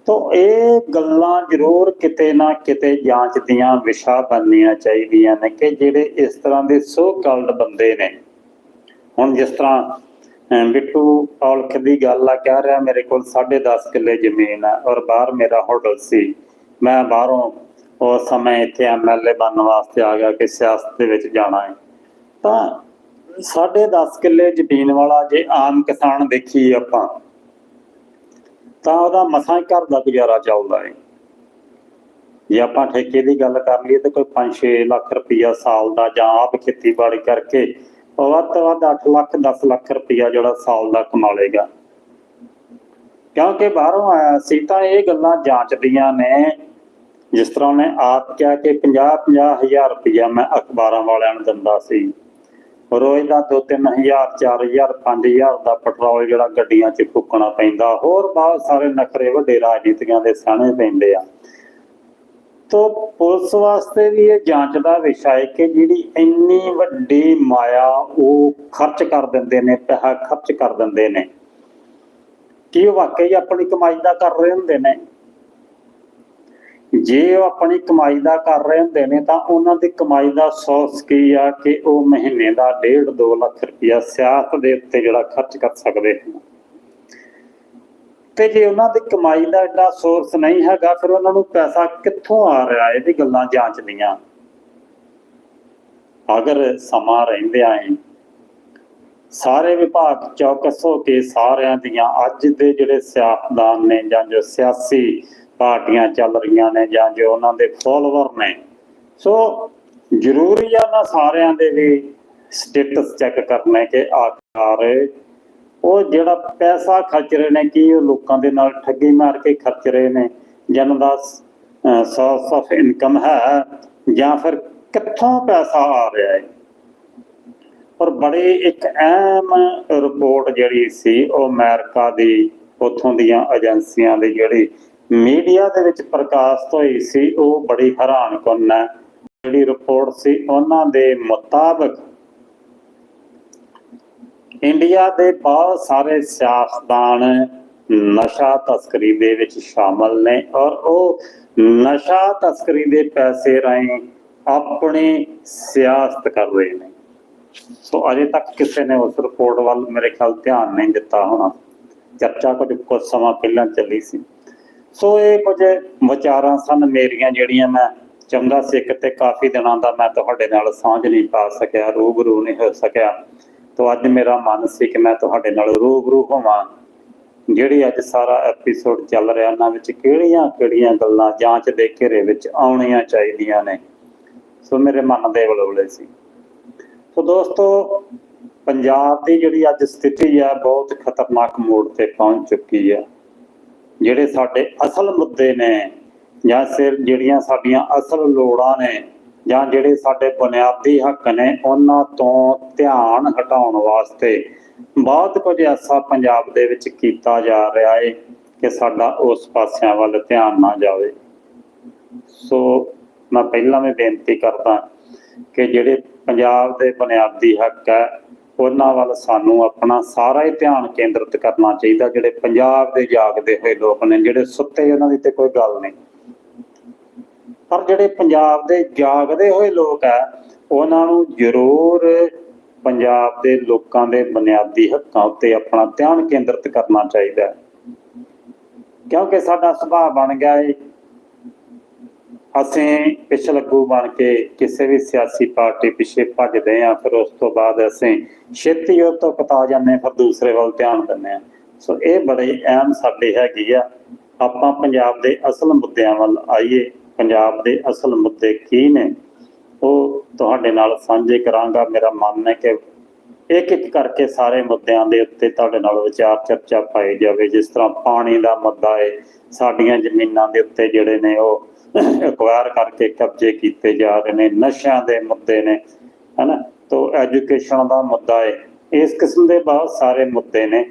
ਤੋ ਇਹ ਗੱਲਾਂ ਜ਼ਰੂਰ ਕਿਤੇ ਨਾ ਕਿਤੇ ਜਾਂਚ ਦੀਆਂ ਵਿਸ਼ਾ ਬਣਨੀਆਂ ਚਾਹੀਦੀਆਂ ਨੇ ਕਿ ਜਿਹੜੇ ਇਸ ਤਰ੍ਹਾਂ ਦੇ ਸੋ ਕਾਲਡ ਬੰਦੇ ਨੇ। ਹੁਣ ਜਿਸ ਤਰ੍ਹਾਂ ਬਿੱਟੂ ਔਲਖ ਦੀ ਗੱਲ ਆ, ਕਹਿ ਰਿਹਾ ਮੇਰੇ ਕੋਲ 10.5 ਕਿੱਲੇ ਜ਼ਮੀਨ ਆ ਔਰ ਬਾਹਰ ਮੇਰਾ ਹੋਟਲ ਸੀ। ਮੈਂ ਬਾਹਰੋਂ ਉਸ ਸਮੇਂ ਇੱਥੇ ਐਮਐਲਏ ਬਣਨ ਵਾਸਤੇ ਆ ਗਿਆ ਕਿ ਸਿਆਸਤ ਦੇ ਵਿੱਚ ਜਾਣਾ ਹੈ। ਤਾਂ 10.5 ਕਿੱਲੇ ਜ਼ਮੀਨ ਵਾਲਾ ਜੇ ਆਮ ਕਿਸਾਨ ਦੇਖੀ ਆਪਾਂ ਤਾਂ ਉਹਦਾ ਮਸਾਂ ਹੀ ਘਰ ਦਾ ਗੁਜ਼ਾਰਾ ਚੱਲਦਾ ਹੈ ਜੇ ਆਪਾਂ ਠੇਕੇ ਦੀ ਗੱਲ ਕਰ ਲਈਏ ਤਾਂ ਕੋਈ 5-6 ਲੱਖ ਰੁਪਈਆ ਸਾਲ ਦਾ ਜਾਂ ਆਪ ਖੇਤੀਬਾੜੀ ਕਰਕੇ ਵੱਧ ਤੋਂ ਵੱਧ 8 ਲੱਖ 10 ਲੱਖ ਰੁਪਈਆ ਜਿਹੜਾ ਸਾਲ ਦਾ ਕਮਾ ਲੇਗਾ ਕਿਉਂਕਿ ਬਾਹਰੋਂ ਆਇਆ ਸੀ ਤਾਂ ਇਹ ਗੱਲਾਂ ਜਾਂਚਦੀਆਂ ਨੇ। ਜਿਸ ਤਰ੍ਹਾਂ ਉਹਨੇ ਆਪ ਕਿਹਾ ਕਿ 50 50 ਹਜ਼ਾਰ ਰੁਪਇਆ ਮੈਂ ਅਖਬਾਰਾਂ ਵਾਲਿਆਂ ਨੂੰ ਦਿੰਦਾ ਸੀ। ਰੋਜ਼ ਦਾ 2-3000 4000 5000 ਦਾ ਪੈਟਰੋਲ ਜਿਹੜਾ ਗੱਡੀਆਂ 'ਚ ਫੂਕਣਾ ਪੈਂਦਾ, ਹੋਰ ਬਹੁਤ ਸਾਰੇ ਨਖਰੇ ਵੱਡੇ ਰਾਜਨੀਤਿਆਂ ਦੇ ਸਾਹਮਣੇ ਪੈਂਦੇ ਆ। ਤੋ ਪੁਲਿਸ ਵਾਸਤੇ ਵੀ ਇਹ ਜਾਂਚ ਦਾ ਵਿਸ਼ਾ ਹੈ ਕਿ ਜਿਹੜੀ ਇੰਨੀ ਵੱਡੀ ਮਾਇਆ ਉਹ ਖਰਚ ਕਰ ਦਿੰਦੇ ਨੇ, ਪੈਸਾ ਖਰਚ ਕਰ ਦਿੰਦੇ ਨੇ। ਕੀ ਉਹ ਵਾਕਈ ਆਪਣੀ ਕਮਾਈ ਦਾ ਕਰ ਰਹੇ ਹੁੰਦੇ ਨੇ? ਜੇ ਉਹ ਆਪਣੀ ਕਮਾਈ ਦਾ ਕਰ ਰਹੇ ਹੁੰਦੇ ਨੇ, ਤਾਂ ਉਹਨਾਂ ਦੀ ਕਮਾਈ ਦਾ ਸੋਰਸ ਕੀ ਆ ਕਿ ਉਹ ਮਹੀਨੇ ਦਾ 1.5 2 ਲੱਖ ਰੁਪਇਆ ਸਿਆਸਤ ਦੇ ਉੱਤੇ ਜਿਹੜਾ ਖਰਚ ਕਰ ਸਕਦੇ ਹਨ ਤੇ ਜੇ ਉਹਨਾਂ ਦੀ ਕਮਾਈ ਦਾ ਐਡਾ ਸੋਰਸ ਨਹੀਂ ਹੈਗਾ, ਫਿਰ ਉਹਨਾਂ ਨੂੰ ਪੈਸਾ ਕਿੱਥੋਂ ਆ ਰਿਹਾ? ਇਹ ਵੀ ਗੱਲਾਂ ਜਾਂਚਦੀਆਂ ਅਗਰ ਸਮਾਂ ਰਹਿੰਦਿਆਂ ਹੀ ਸਾਰੇ ਵਿਭਾਗ ਚੌਕਸ ਹੋ ਕੇ ਸਾਰਿਆਂ ਦੀਆਂ ਅੱਜ ਦੇ ਜਿਹੜੇ ਸਿਆਸਤਦਾਨ ਨੇ ਜਾਂ ਜੋ ਸਿਆਸੀ ਪਾਰਟੀਆਂ ਚੱਲ ਰਹੀਆਂ ਨੇ ਜਾਂ ਜੋ ਉਹਨਾਂ ਦੇ ਫੋਲੋਅਰ ਨੇ। ਸੋ ਜ਼ਰੂਰੀ ਆ ਨਾ ਸਾਰਿਆਂ ਦੇ ਵੀ ਸਟੇਟਸ ਚੈੱਕ ਕਰਨੇ ਕਿ ਆਖਰ ਉਹ ਜਿਹੜਾ ਪੈਸਾ ਖਰਚ ਰਹੇ ਨੇ, ਕੀ ਉਹ ਲੋਕਾਂ ਦੇ ਨਾਲ ਠੱਗੀ ਮਾਰ ਕੇ ਖਰਚ ਰਹੇ ਨੇ, ਜਨ ਦਾ ਸੋਰਸ ਆਫ ਇਨਕਮ ਹੈ ਜਾਂ ਫਿਰ ਕਿੱਥੋਂ ਪੈਸਾ ਆ ਰਿਹਾ ਹੈ। ਪਰ ਬੜੇ ਇੱਕ ਅਹਿਮ ਰਿਪੋਰਟ ਜਿਹੜੀ ਸੀ ਉਹ ਅਮਰੀਕਾ ਦੀ, ਉਥੋਂ ਦੀਆਂ ਏਜੰਸੀਆਂ ਦੀ ਜਿਹੜੀ ਮੀਡੀਆ ਦੇ ਵਿੱਚ ਪ੍ਰਕਾਸ਼ਿਤ ਹੋਈ ਸੀ, ਉਹ ਬੜੀ ਹੈਰਾਨਕੁਨ ਹੈ। ਜਿਹੜੀ ਰਿਪੋਰਟ ਸੀ, ਉਹਨਾਂ ਦੇ ਮੁਤਾਬਕ ਇੰਡੀਆ ਦੇ ਬਹੁਤ ਸਾਰੇ ਸਿਆਸਤਦਾਨ ਨਸ਼ਾ ਤਸਕਰੀ ਦੇ ਵਿੱਚ ਸ਼ਾਮਲ ਨੇ ਔਰ ਉਹ ਨਸ਼ਾ ਤਸਕਰੀ ਦੇ ਪੈਸੇ ਰਾਹੀਂ ਆਪਣੀ ਸਿਆਸਤ ਕਰ ਰਹੇ ਨੇ। ਸੋ ਅਜੇ ਤੱਕ ਕਿਸੇ ਨੇ ਉਸ ਰਿਪੋਰਟ ਵੱਲ ਮੇਰੇ ਖਿਆਲ ਧਿਆਨ ਨਹੀਂ ਦਿੱਤਾ ਹੋਣਾ। ਚਰਚਾ ਕੁਝ ਕੁਝ ਸਮਾਂ ਪਹਿਲਾਂ ਚੱਲੀ ਸੀ। ਸੋ ਇਹ ਕੁਝ ਵਿਚਾਰਾਂ ਸਨ ਮੇਰੀਆਂ ਜਿਹੜੀਆਂ ਮੈਂ ਚੰਗਾ ਸਿੱਖ ਤੇ ਕਾਫੀ ਦਿਨਾਂ ਦਾ ਮੈਂ ਤੁਹਾਡੇ ਨਾਲ ਸਾਂਝ ਨਹੀਂ ਪਾ ਸਕਿਆ, ਰੂਬਰੂ ਨਹੀਂ ਹੋ ਸਕਿਆ। ਤੋ ਅੱਜ ਮੇਰਾ ਮਨ ਸੀ ਕਿ ਮੈਂ ਤੁਹਾਡੇ ਨਾਲ ਰੂਬਰੂ ਹੋਵਾਂ। ਜਿਹੜੀ ਅੱਜ ਸਾਰਾ ਐਪੀਸੋਡ ਚੱਲ ਰਿਹਾ ਉਹਨਾਂ ਵਿੱਚ ਕਿਹੜੀਆਂ ਕਿਹੜੀਆਂ ਗੱਲਾਂ ਜਾਂਚ ਦੇ ਘੇਰੇ ਵਿੱਚ ਆਉਣੀਆਂ ਚਾਹੀਦੀਆਂ ਨੇ? ਸੋ ਮੇਰੇ ਮਨ ਦੇ ਵਲਵਲੇ ਸੀ। ਸੋ ਦੋਸਤੋ, ਪੰਜਾਬ ਦੀ ਜਿਹੜੀ ਅੱਜ ਸਥਿਤੀ ਆ ਬਹੁਤ ਖਤਰਨਾਕ ਮੋੜ ਤੇ ਪਹੁੰਚ ਚੁੱਕੀ ਆ ਜਿਹੜੇ ਸਾਡੇ ਅਸਲ ਮੁੱਦੇ ਨੇ ਜਾਂ ਸਿਰ ਜਿਹੜੀਆਂ ਸਾਡੀਆਂ ਅਸਲ ਲੋੜਾਂ ਨੇ ਜਾਂ ਜਿਹੜੇ ਸਾਡੇ ਬੁਨਿਆਦੀ ਹੱਕ ਨੇ, ਉਹਨਾਂ ਤੋਂ ਧਿਆਨ ਹਟਾਉਣ ਵਾਸਤੇ ਬਹੁਤ ਕੁਝ ਐਸਾ ਪੰਜਾਬ ਦੇ ਵਿੱਚ ਕੀਤਾ ਜਾ ਰਿਹਾ ਹੈ ਕਿ ਸਾਡਾ ਉਸ ਪਾਸਿਆਂ ਵੱਲ ਧਿਆਨ ਨਾ ਜਾਵੇ। ਸੋ ਮੈਂ ਪਹਿਲਾਂ ਵੀ ਬੇਨਤੀ ਕਰਦਾ ਕਿ ਜਿਹੜੇ ਪੰਜਾਬ ਦੇ ਬੁਨਿਆਦੀ ਹੱਕ ਹੈ ਉਹਨਾਂ ਵੱਲ ਸਾਨੂੰ ਆਪਣਾ ਸਾਰਾ ਹੀ ਧਿਆਨ ਕੇਂਦਰਿਤ ਕਰਨਾ ਚਾਹੀਦਾ, ਜਿਹੜੇ ਪੰਜਾਬ ਦੇ ਜਾਗਦੇ ਹੋਏ ਲੋਕ ਨੇ, ਜਿਹੜੇ ਸੁੱਤੇ ਉਹਨਾਂ ਦੀ ਤੇ ਕੋਈ ਗੱਲ ਨਹੀਂ। ਪਰ ਜਿਹੜੇ ਪੰਜਾਬ ਦੇ ਜਾਗਦੇ ਹੋਏ ਲੋਕ ਹੈ ਉਹਨਾਂ ਨੂੰ ਜ਼ਰੂਰ ਪੰਜਾਬ ਦੇ ਲੋਕਾਂ ਦੇ ਬੁਨਿਆਦੀ ਹੱਕਾਂ ਉੱਤੇ ਆਪਣਾ ਧਿਆਨ ਕੇਂਦਰਿਤ ਕਰਨਾ ਚਾਹੀਦਾ ਹੈ। ਕਿਉਂਕਿ ਸਾਡਾ ਸੁਭਾਅ ਬਣ ਗਿਆ ਹੈ ਅਸੀਂ ਪਿਛਲੱਗੂ ਬਣ ਕੇ ਕਿਸੇ ਵੀ ਸਿਆਸੀ ਪਾਰਟੀ ਪਿੱਛੇ ਭੱਜਦੇ ਆ ਫਿਰ ਉਸ ਤੋਂ ਬਾਅਦ ਅਸੀਂ ਛੇਤੀ ਉਹ ਤੋਂ ਕਤਾ ਜਾਂਦੇ ਫਿਰ ਦੂਸਰੇ ਵੱਲ ਧਿਆਨ ਦਿੰਦੇ ਆ ਸੋ ਇਹ ਬੜੇ ਅਹਿਮ ਸਾਡੇ ਹੈਗੀ ਆ। ਆਪਾਂ ਪੰਜਾਬ ਦੇ ਅਸਲ ਮੁੱਦਿਆਂ ਵੱਲ ਆਈਏ। ਪੰਜਾਬ ਦੇ ਅਸਲ ਮੁੱਦੇ ਕੀ ਨੇ? ਉਹ ਤੁਹਾਡੇ ਨਾਲ ਸਾਂਝੇ ਕਰਾਂਗਾ। ਮੇਰਾ ਮਨ ਹੈ ਕਿ ਇੱਕ ਇੱਕ ਕਰਕੇ ਸਾਰੇ ਮੁੱਦਿਆਂ ਦੇ ਉੱਤੇ ਤੁਹਾਡੇ ਨਾਲ ਵਿਚਾਰ ਚਰਚਾ ਪਾਈ ਜਾਵੇ। ਜਿਸ ਤਰ੍ਹਾਂ ਪਾਣੀ ਦਾ ਮੁੱਦਾ ਹੈ ਸਾਡੀਆਂ ਜ਼ਮੀਨਾਂ ਦੇ ਉੱਤੇ ਜਿਹੜੇ ਨੇ ਉਹ ਅਕਵਾਇਰ ਕਰਕੇ ਕਬਜ਼ੇ ਕੀਤੇ ਜਾ ਰਹੇ ਨੇ, ਨਸ਼ਿਆਂ ਦੇ ਮੁੱਦੇ ਨੇ, ਹਨਾ? ਤੋਂ ਐਜੂਕੇਸ਼ਨ ਦਾ ਮੁੱਦਾ ਹੈ ਇਸ ਕਿਸਮ ਦੇ ਬਹੁਤ ਸਾਰੇ ਮੁੱਦੇ ਨੇ।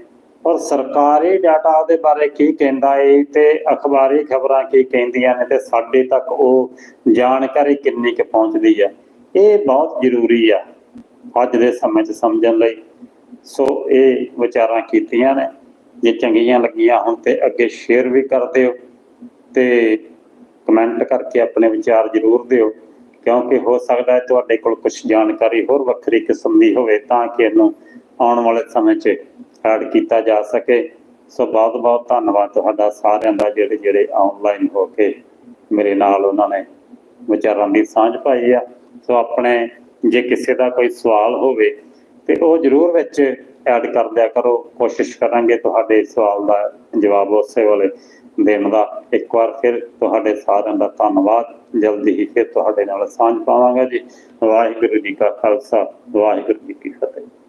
ਔਰ ਸਰਕਾਰੀ ਡਾਟਾ ਦੇ ਬਾਰੇ ਕੀ ਕਹਿੰਦਾ ਏ ਤੇ ਅਖਬਾਰੀ ਖਬਰਾਂ ਕੀ ਕਹਿੰਦੀਆਂ ਨੇ ਤੇ ਸਾਡੇ ਤੱਕ ਉਹ ਜਾਣਕਾਰੀ ਕਿੰਨੀ ਕੁ ਪਹੁੰਚਦੀ ਆ। ਇਹ ਬਹੁਤ ਜ਼ਰੂਰੀ ਆ ਅੱਜ ਦੇ ਸਮੇਂ 'ਚ ਸਮਝਣ ਲਈ। ਸੋ ਇਹ ਵਿਚਾਰਾਂ ਕੀਤੀਆਂ ਨੇ। ਜੇ ਚੰਗੀਆਂ ਲੱਗੀਆਂ ਹੁਣ ਤੇ ਅੱਗੇ ਸ਼ੇਅਰ ਵੀ ਕਰ ਦਿਓ ਤੇ ਕਮੈਂਟ ਕਰਕੇ ਆਪਣੇ ਵਿਚਾਰ ਜ਼ਰੂਰ ਦਿਓ, ਕਿਉਂਕਿ ਹੋ ਸਕਦਾ ਹੈ ਤੁਹਾਡੇ ਕੋਲ ਕੁਝ ਜਾਣਕਾਰੀ ਹੋਰ ਵੱਖਰੀ ਕਿਸਮ ਦੀ ਹੋਵੇ ਤਾਂ ਕਿ ਇਹਨੂੰ ਆਉਣ ਵਾਲੇ ਸਮੇਂ 'ਚ ਐਡ ਕੀਤਾ ਜਾ ਸਕੇ। ਸੋ ਬਹੁਤ ਬਹੁਤ ਧੰਨਵਾਦ ਤੁਹਾਡਾ ਸਾਰਿਆਂ ਦਾ ਜਿਹੜੇ ਜਿਹੜੇ ਆਨਲਾਈਨ ਹੋ ਕੇ ਮੇਰੇ ਨਾਲ ਉਹਨਾਂ ਨੇ ਵਿਚਾਰਾਂ ਦੀ ਸਾਂਝ ਪਾਈ ਆ। ਸੋ ਆਪਣੇ ਜੇ ਕਿਸੇ ਦਾ ਕੋਈ ਸਵਾਲ ਹੋਵੇ ਤੇ ਉਹ ਜ਼ਰੂਰ ਵਿੱਚ ਐਡ ਕਰ ਦਿਆ ਕਰੋ। ਕੋਸ਼ਿਸ਼ ਕਰਾਂਗੇ ਤੁਹਾਡੇ ਸਵਾਲ ਦਾ ਜਵਾਬ ਉਸੇ ਵੇਲੇ। ਦੇਣ ਦਾ। ਇੱਕ ਵਾਰ ਫਿਰ ਤੁਹਾਡੇ ਸਾਰਿਆਂ ਦਾ ਧੰਨਵਾਦ। ਜਲਦੀ ਹੀ ਫਿਰ ਤੁਹਾਡੇ ਨਾਲ ਸਾਂਝ ਪਾਵਾਂਗਾ ਜੀ। ਵਾਹਿਗੁਰੂ ਜੀ ਕਾ ਖਾਲਸਾ, ਵਾਹਿਗੁਰੂ ਜੀ ਕੀ ਫਤਿਹ।